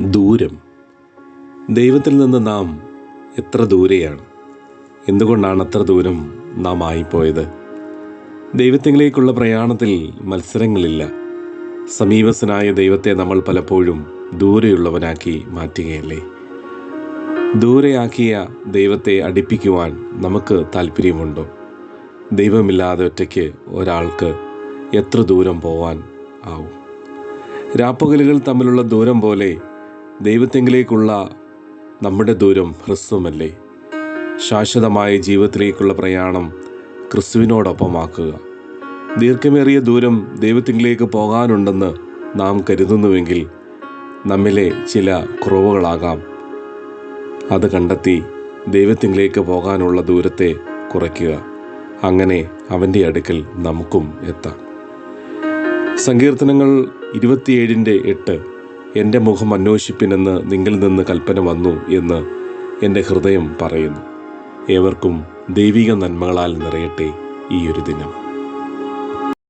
ദൂരം. ദൈവത്തിൽ നിന്ന് നാം എത്ര ദൂരെയാണ്? എന്തുകൊണ്ടാണ് അത്ര ദൂരം നാം ആയിപ്പോയത്? ദൈവത്തിങ്കിലേക്കുള്ള പ്രയാണത്തിൽ മത്സരങ്ങളില്ല. സമീപസ്ഥനായ ദൈവത്തെ നമ്മൾ പലപ്പോഴും ദൂരെയുള്ളവനാക്കി മാറ്റുകയല്ലേ? ദൂരെയാക്കിയ ദൈവത്തെ അടുപ്പിക്കുവാൻ നമുക്ക് താല്പര്യമുണ്ടോ ദൈവമില്ലാതെ ഒറ്റയ്ക്ക് ഒരാൾക്ക് എത്ര ദൂരം പോവാൻ ആവും? രാപ്പകലുകൾ തമ്മിലുള്ള ദൂരം പോലെ ദൈവത്തെങ്കിലേക്കുള്ള നമ്മുടെ ദൂരം ഹ്രസ്വമല്ലേ? ശാശ്വതമായ ജീവിതത്തിലേക്കുള്ള പ്രയാണം ക്രിസ്തുവിനോടൊപ്പമാക്കുക. ദീർഘമേറിയ ദൂരം ദൈവത്തിങ്കിലേക്ക് പോകാനുണ്ടെന്ന് നാം കരുതുന്നുവെങ്കിൽ നമ്മിലെ ചില കുറവുകളാകാം. അത് കണ്ടെത്തി ദൈവത്തിങ്കിലേക്ക് പോകാനുള്ള ദൂരത്തെ കുറയ്ക്കുക. അങ്ങനെ അവന്റെ അടുക്കൽ നമുക്കും എത്താം. സങ്കീർത്തനങ്ങൾ ഇരുപത്തിയേഴിന്റെ എട്ട് എന്റെ മുഖം അന്വേഷിപ്പിനെന്ന് നിങ്ങളിൽ നിന്ന് കൽപ്പന വന്നു എന്ന് എന്റെ ഹൃദയം പറയുന്നു. ഏവർക്കും ദൈവിക നന്മകളാൽ നിറയട്ടെ ഈ ഒരു ദിനം.